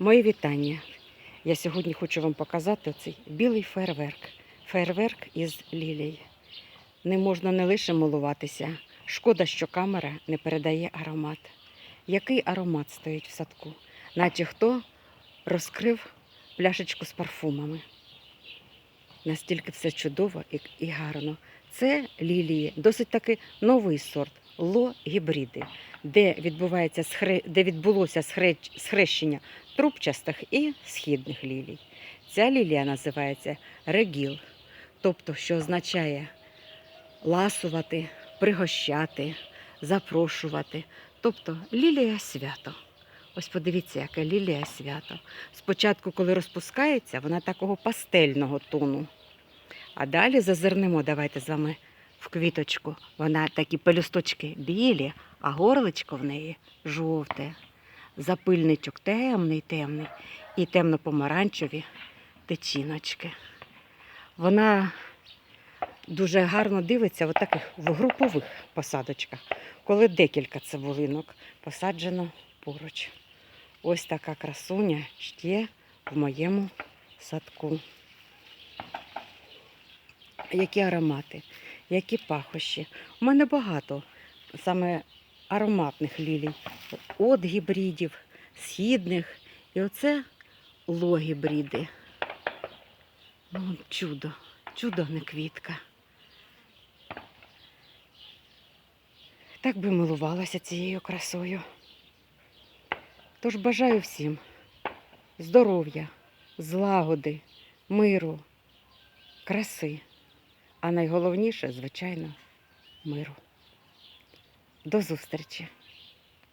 Мої вітання. Я сьогодні хочу вам показати цей білий фейерверк. Фейерверк із лілій. Не можна не лише милуватися. Шкода, що камера не передає аромат. Який аромат стоїть в садку? Наче хто розкрив пляшечку з парфумами. Настільки все чудово і, гарно. Це лілії, досить таки новий сорт ло-гібриди, де, відбувається де відбулося схрещення трубчастих і східних лілій. Ця лілія називається регіл, тобто, що означає ласувати, пригощати, запрошувати. Тобто лілія свято. Ось подивіться, яке лілія свято. Спочатку, коли розпускається, вона такого пастельного тону. А далі зазирнемо, давайте з вами в квіточку. Вона такі пелюсточки білі, а горличко в неї жовте. Запильничок темний, темний і темно-помаранчеві течіночки. Вона дуже гарно дивиться в таких в групових посадочках, коли декілька цибулинок посаджено поруч. Ось така красуня ще в моєму садку. Які аромати, які пахощі. У мене багато саме ароматних лілій. От гібридів, східних. І оце логібриди. Ну, чудо, чудо не квітка. Так би милувалася цією красою. Тож бажаю всім здоров'я, злагоди, миру, краси, а найголовніше, звичайно, миру. До зустрічі!